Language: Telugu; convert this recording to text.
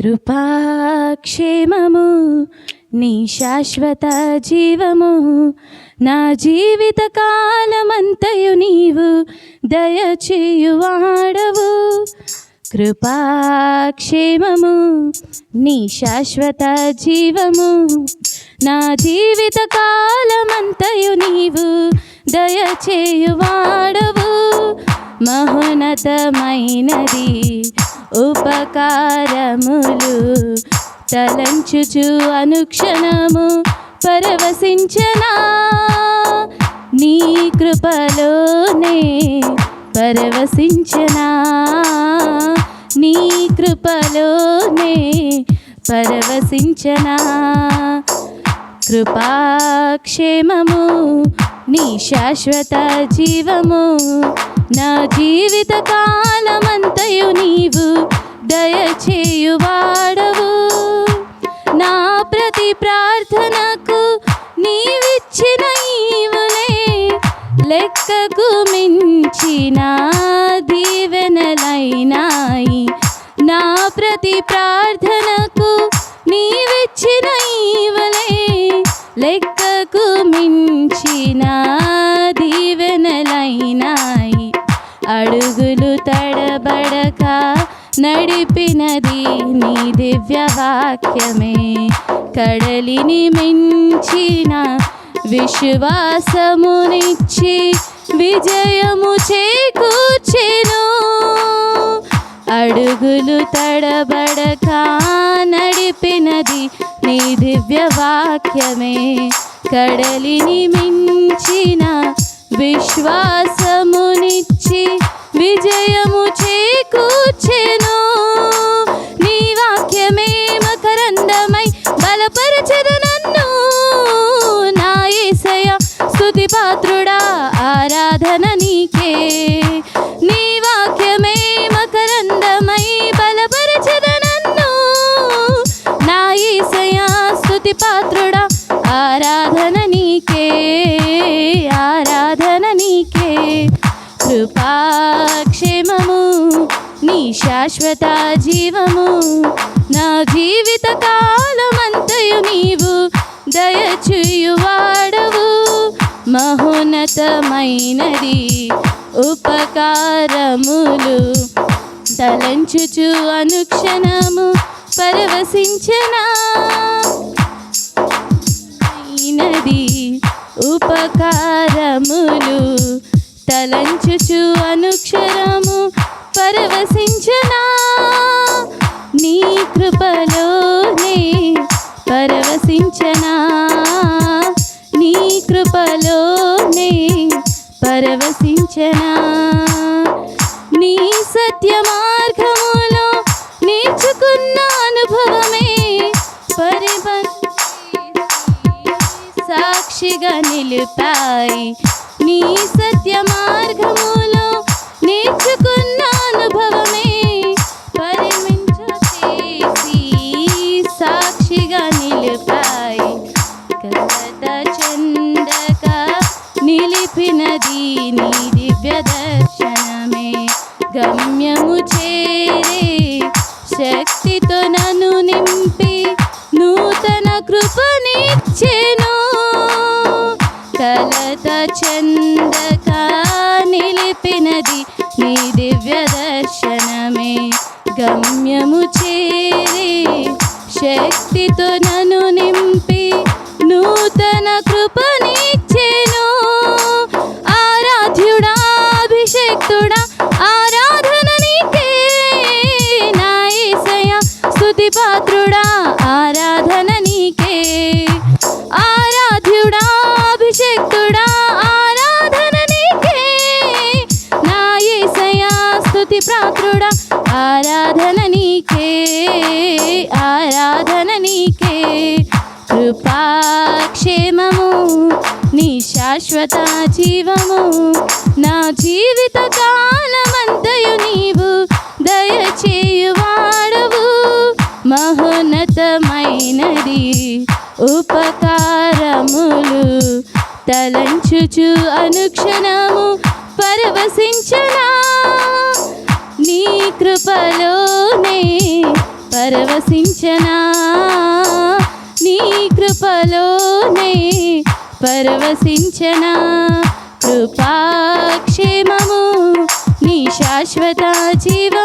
కృపాక్షేమము నీ శాశ్వత జీవము నా జీవిత కాలమంతయు నీవు దయచేయువాడవు. కృపాక్షేమము నీ శాశ్వత జీవము నా జీవిత కాలమంతయు నీవు దయచేయువాడవు. మహోన్నతమైనది ఉపకారములు తలంచుచు అనుక్షణము పరవశించనా? నీ కృపలోనే పరవశించనా? నీ కృపలోనే పరవశించనా? కృపాక్షేమము నీ శాశ్వత జీవము నా జీవిత కాలమంతయు నీవు దయచేయువాడవు. నా ప్రతి ప్రార్థనకు నీవిచ్చిన ఈవులే లెక్కకు మించిన దీవెనలైనాయి. నా ప్రతి ప్రార్థనకు నీవిచ్చిన ఈవులే లెక్కకు మించిన నడిపినది నీ దివ్యవాక్యమే. కడలిని మించిన విశ్వాసమునిచ్చి విజయము చేకూర్చెను. అడుగులు తడబడక నడిపినది నీ దివ్యవాక్యమే. కడలిని మించిన విశ్వాసం బలపరచదు నన్ను. నా ఏసయ స్థుతి పాత్రుడా ఆరాధన నీకే. నీ వాక్యమే మకరందమై బలపరచదు నన్ను. నా ఏసయ స్థుతి పాత్రుడా ఆరాధన నీకే. ఆరాధన నీకే. కృపాక్షేమము నీ శాశ్వత జీవము నా జీవిత కాలమంతయు నీవు దయచేయువాడవు. మహోన్నతమైనది ఉపకారములు తలంచుచు అనుక్షణము పరవశించనా? అయినది ఉపకారములు తలంచుచు అనుక్షరము పరవశించనా? నీ కృపలో కృపలోనే పరవశించనా? నీ సత్య మార్గములో నేర్చుకున్న అనుభవమే పరిబంధి సాక్షిగా నిలిపాయి. నీ సత్య మార్గములో చందక నిలిపినది నీ దివ్య దర్శనమే గమ్యము చేరే శక్తితో నన్ను నింపి నూతన కృపనిచ్చెను. కలత చందక నిలిపినది నీ దివ్య దర్శనమే గమ్యము చేరే శక్తితో నన్ను నింపి నూతన కృపనిచ్చెను. ఆరాధ్యుడా అభిషేక్తుడా ఆరాధన నీకే. నా యేసయ్య పాత్రుడా ఆరాధన నీకే. ఆరాధ్యుడా అభిషేక్తుడా ఆరాధన నీకే. నాయసయ స్థుతి పాత్రుడా ఆరాధన నీకే. ఆరాధన నీకే. కృపాక్షేమము నీ శాశ్వత జీవము నా జీవిత కాలమంతయు నీవు దయచేయువాడవు. మహోన్నతమైనది ఉపకారములు తలంచుచు అనుక్షణము పరవశించనా. నీ కృపలోనే పరవశించనా. నీ కృపలోనే పరవశించనా కృపాక్షేమము నీ శాశ్వత జీవ